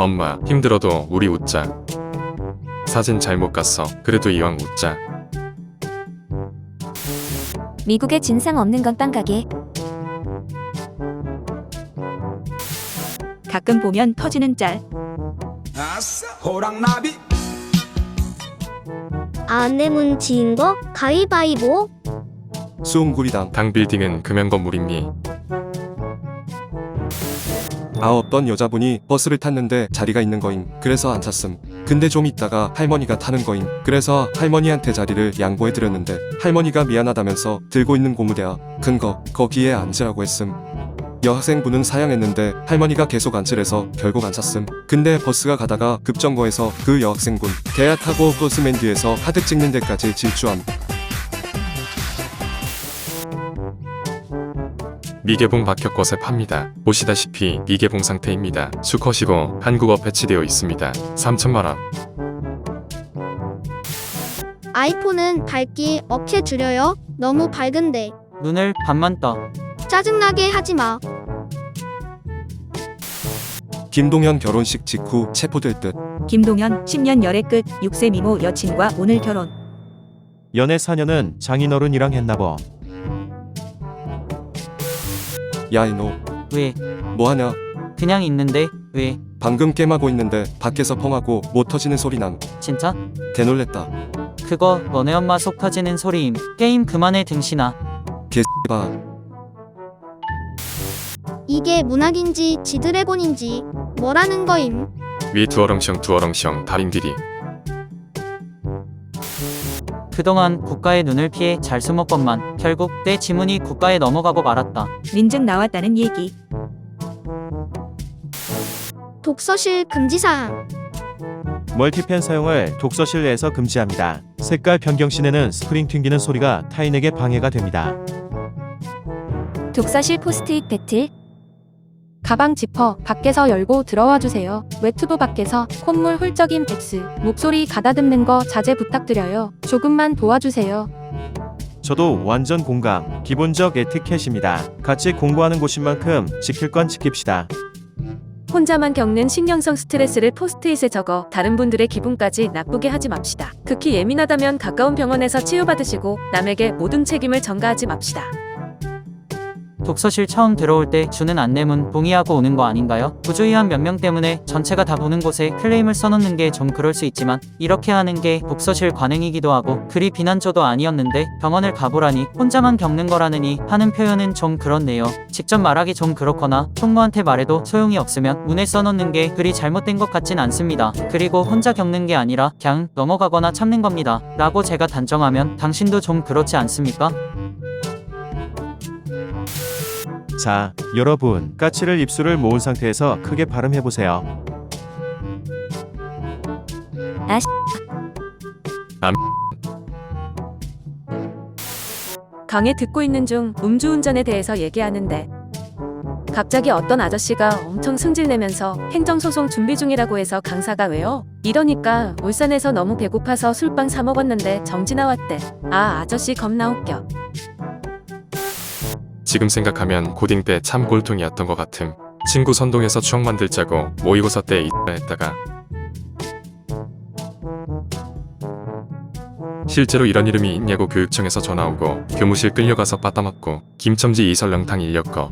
엄마, 힘들어도 우리 웃자. 사진 잘못 갔어. 그래도 이왕 웃자. 미국에 진상 없는 건 빵가게. 가끔 보면 터지는 짤. 아싸 호랑나비 아내 문 지은 거 가위바위보 수웅구리당 당 빌딩은 금연 건물입니. 아 어떤 여자분이 버스를 탔는데 자리가 있는 거임. 그래서 앉았음. 근데 좀 있다가 할머니가 타는 거임. 그래서 할머니한테 자리를 양보해 드렸는데 할머니가 미안하다면서 들고 있는 고무대야. 큰거 거기에 앉으라고 했음. 여학생분은 사양했는데 할머니가 계속 앉으래서 결국 앉았음. 근데 버스가 가다가 급정거해서 그 여학생분 대야 타고 버스맨 뒤에서 카드 찍는 데까지 질주함 미개봉 박혁것에 팝니다. 보시다시피 미개봉 상태입니다. 수컷이고 한국어 패치되어 있습니다. 3천만 원. 아이폰은 밝기 어케 줄여요 너무 밝은데 눈을 반만 떠. 짜증나게 하지 마 김동현 결혼식 직후 체포될 듯 김동현 10년 열애 끝 6세 미모 여친과 오늘 결혼. 연애 4년은 장인어른이랑 했나봐. 야 이노 왜? 뭐하냐 그냥 있는데 왜? 방금 게임하고 있는데 밖에서 펑하고 못 터지는 소리 남 진짜? 개놀랬다 그거 너네 엄마 속 터지는 소리임. 게임 그만해 등신아. 개봐 이게 문학인지 지드래곤인지 뭐라는 거임 위 두어렁셩 두어렁셩 달인들이. 그동안 국가의 눈을 피해 잘 숨었건만 결국 내 지문이 국가에 넘어가고 말았다. 민증 나왔다는 얘기. 독서실 금지사항 멀티펜 사용을 독서실 내에서 금지합니다. 색깔 변경 시에는 스프링 튕기는 소리가 타인에게 방해가 됩니다. 독서실 포스트잇 배틀. 가방 지퍼 밖에서 열고 들어와 주세요. 외투도 밖에서 콧물 훌쩍인 X. 목소리 가다듬는 거 자제 부탁드려요. 조금만 도와주세요. 저도 완전 공감. 기본적 에티켓입니다. 같이 공부하는 곳인 만큼 지킬 건 지킵시다. 혼자만 겪는 신경성 스트레스를 포스트잇에 적어 다른 분들의 기분까지 나쁘게 하지 맙시다. 극히 예민하다면 가까운 병원에서 치유받으시고 남에게 모든 책임을 전가하지 맙시다. 독서실 처음 들어올 때 주는 안내문 동의하고 오는 거 아닌가요? 부주의한 몇 명 때문에 전체가 다 보는 곳에 클레임을 써놓는 게 좀 그럴 수 있지만 이렇게 하는 게 독서실 관행이기도 하고 그리 비난조도 아니었는데 병원을 가보라니 혼자만 겪는 거라느니 하는 표현은 좀 그렇네요. 직접 말하기 좀 그렇거나 총무한테 말해도 소용이 없으면 문에 써놓는 게 그리 잘못된 것 같진 않습니다. 그리고 혼자 겪는 게 아니라 그냥 넘어가거나 참는 겁니다. 라고 제가 단정하면 당신도 좀 그렇지 않습니까? 자, 여러분, 까치를 입술을 모은 상태에서 크게 발음해 보세요. 강에 듣고 있는 중 음주운전에 대해서 얘기하는데 갑자기 어떤 아저씨가 엄청 승질내면서 행정소송 준비 중이라고 해서 강사가 왜요? 이러니까 울산에서 너무 배고파서 술빵 사 먹었는데 정지 나왔대. 아 아저씨 겁나 웃겨. 지금 생각하면 고딩 때참 꼴통이었던 것 같음. 친구 선동해서 추억 만들자고 모의고사 때 이따 했다가 실제로 이런 이름이 있냐고 교육청에서 전화 오고 교무실 끌려가서 빠따맞고 김첨지 이설렁탕 인력거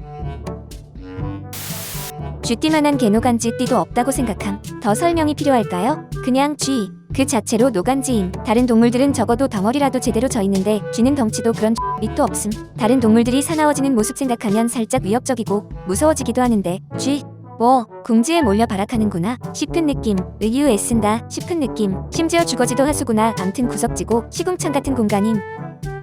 쥐띠만한 개노간지 띠도 없다고 생각함. 더 설명이 필요할까요? 그냥 쥐. 그 자체로 노간지임. 다른 동물들은 적어도 덩어리라도 제대로 져 있는데 쥐는 덩치도 그런 밑도 없음. 다른 동물들이 사나워지는 모습 생각하면 살짝 위협적이고 무서워지기도 하는데 쥐. 뭐 궁지에 몰려 발악하는구나 싶은 느낌 의유 애쓴다 싶은 느낌 심지어 주거지도 하수구나 암튼 구석지고 시궁창 같은 공간임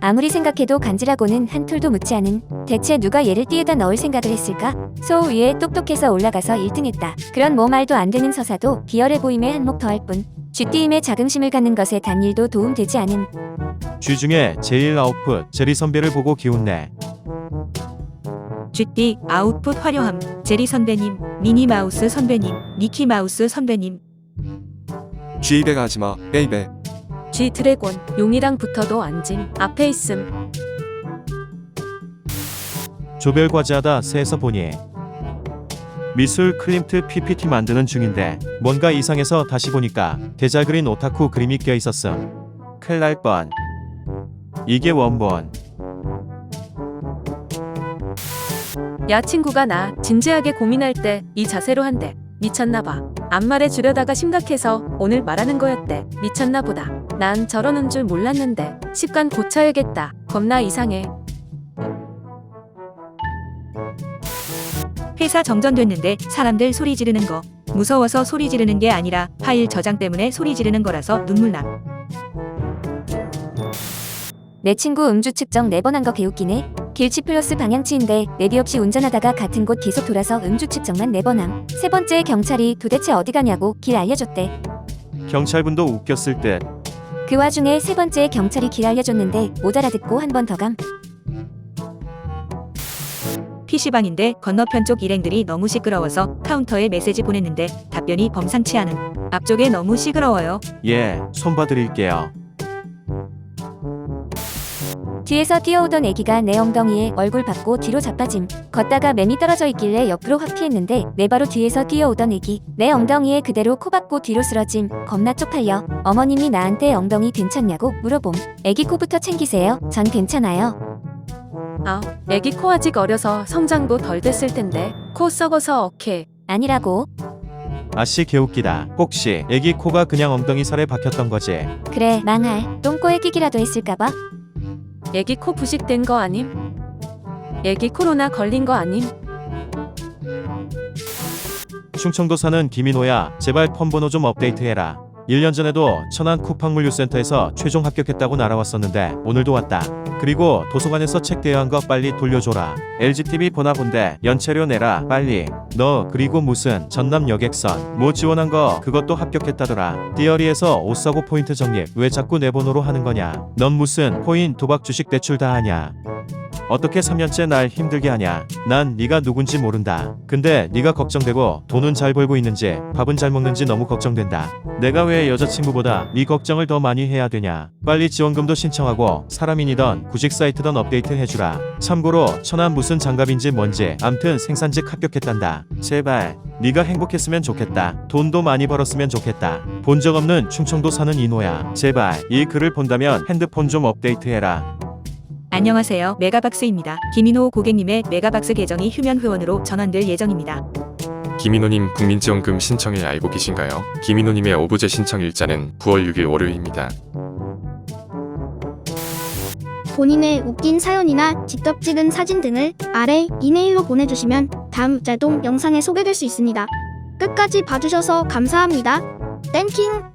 아무리 생각해도 간지라고는 한 톨도 묻지 않은 대체 누가 얘를 띠에다 넣을 생각을 했을까? 소 위에 똑똑해서 올라가서 1등했다. 그런 뭐 말도 안 되는 서사도 비열해 보임에 한몫 더할 뿐. 쥐띠임에 자긍심을 갖는 것에 단일도 도움되지 않음. 쥐 중에 제일 아웃풋, 제리 선배를 보고 기운내. 쥐띠 아웃풋 화려함. 제리 선배님, 미니 마우스 선배님, 니키 마우스 선배님. 쥐입에 가지마 베이베 쥐 드래곤 용이랑 붙어도 안짐 앞에 있음. 조별 과제하다 새에서 보니. 미술 클림트 PPT 만드는 중인데 뭔가 이상해서 다시 보니까 대잘 그린 오타쿠 그림이 껴 있었음. 큰일 날 뻔. 이게 원본. 야 친구가 나 진지하게 고민할 때 이 자세로 한대. 미쳤나봐. 앞말에 주려다가 심각해서 오늘 말하는 거였대. 미쳤나보다. 난 저러는 줄 몰랐는데 습관 고쳐야겠다. 겁나 이상해. 회사 정전됐는데 사람들 소리 지르는 거. 무서워서 소리 지르는 게 아니라 파일 저장 때문에 소리 지르는 거라서 눈물 남. 내 친구 음주 측정 4번 한 거 개웃기네. 길치 플러스 방향치인데 내비 없이 운전하다가 같은 곳 계속 돌아서 음주 측정만 4번 함. 세 번째 경찰이 도대체 어디 가냐고 길 알려줬대. 경찰분도 웃겼을 듯. 그 와중에 세 번째 경찰이 길 알려줬는데 못 알아듣고 한 번 더 감. PC방인데 건너편 쪽 일행들이 너무 시끄러워서 카운터에 메시지 보냈는데 답변이 범상치 않음. 앞쪽에 너무 시끄러워요. 예, 손 봐드릴게요. 뒤에서 뛰어오던 애기가 내 엉덩이에 얼굴 받고 뒤로 자빠짐. 걷다가 맴이 떨어져 있길래 옆으로 확 피했는데 내 바로 뒤에서 뛰어오던 애기 내 엉덩이에 그대로 코 박고 뒤로 쓰러짐. 겁나 쪽팔려. 어머님이 나한테 엉덩이 괜찮냐고 물어봄. 애기 코부터 챙기세요. 전 괜찮아요. 아, 애기 코 아직 어려서 성장도 덜 됐을 텐데 코 썩어서 어케. 아니라고. 아씨 개웃기다. 혹시 애기 코가 그냥 엉덩이 살에 박혔던 거지? 그래 망할. 똥꼬에 끼기라도 했을까봐. 애기 코 부식된 거 아님? 애기 코로나 걸린 거 아님? 충청도 사는 김인호야. 제발 폰번호 좀 업데이트해라. 1년 전에도 천안 쿠팡물류센터에서 최종 합격했다고 날아왔었는데 오늘도 왔다. 그리고 도서관에서 책 대여한 거 빨리 돌려줘라. LGTV 보나 본데 연체료 내라 빨리. 너 그리고 무슨 전남 여객선 뭐 지원한 거 그것도 합격했다더라. 디어리에서 옷 사고 포인트 적립 왜 자꾸 내 번호로 하는 거냐. 넌 무슨 코인 도박 주식 대출 다 하냐. 어떻게 3년째 날 힘들게 하냐? 난 네가 누군지 모른다. 근데 네가 걱정되고 돈은 잘 벌고 있는지 밥은 잘 먹는지 너무 걱정된다. 내가 왜 여자친구보다 네 걱정을 더 많이 해야 되냐? 빨리 지원금도 신청하고 사람인이던 구직 사이트던 업데이트 해주라. 참고로 천안 무슨 장갑인지 뭔지 암튼 생산직 합격했단다. 제발 네가 행복했으면 좋겠다. 돈도 많이 벌었으면 좋겠다. 본 적 없는 충청도 사는 이노야. 제발 이 글을 본다면 핸드폰 좀 업데이트해라. 안녕하세요. 메가박스입니다. 김인호 고객님의 메가박스 계정이 휴면 회원으로 전환될 예정입니다. 김인호님 국민지원금 신청일 알고 계신가요? 김인호님의 오부제 신청 일자는 9월 6일 월요일입니다. 본인의 웃긴 사연이나 직접 찍은 사진 등을 아래 이메일로 보내주시면 다음 짤동 영상에 소개될 수 있습니다. 끝까지 봐주셔서 감사합니다. 땡킹!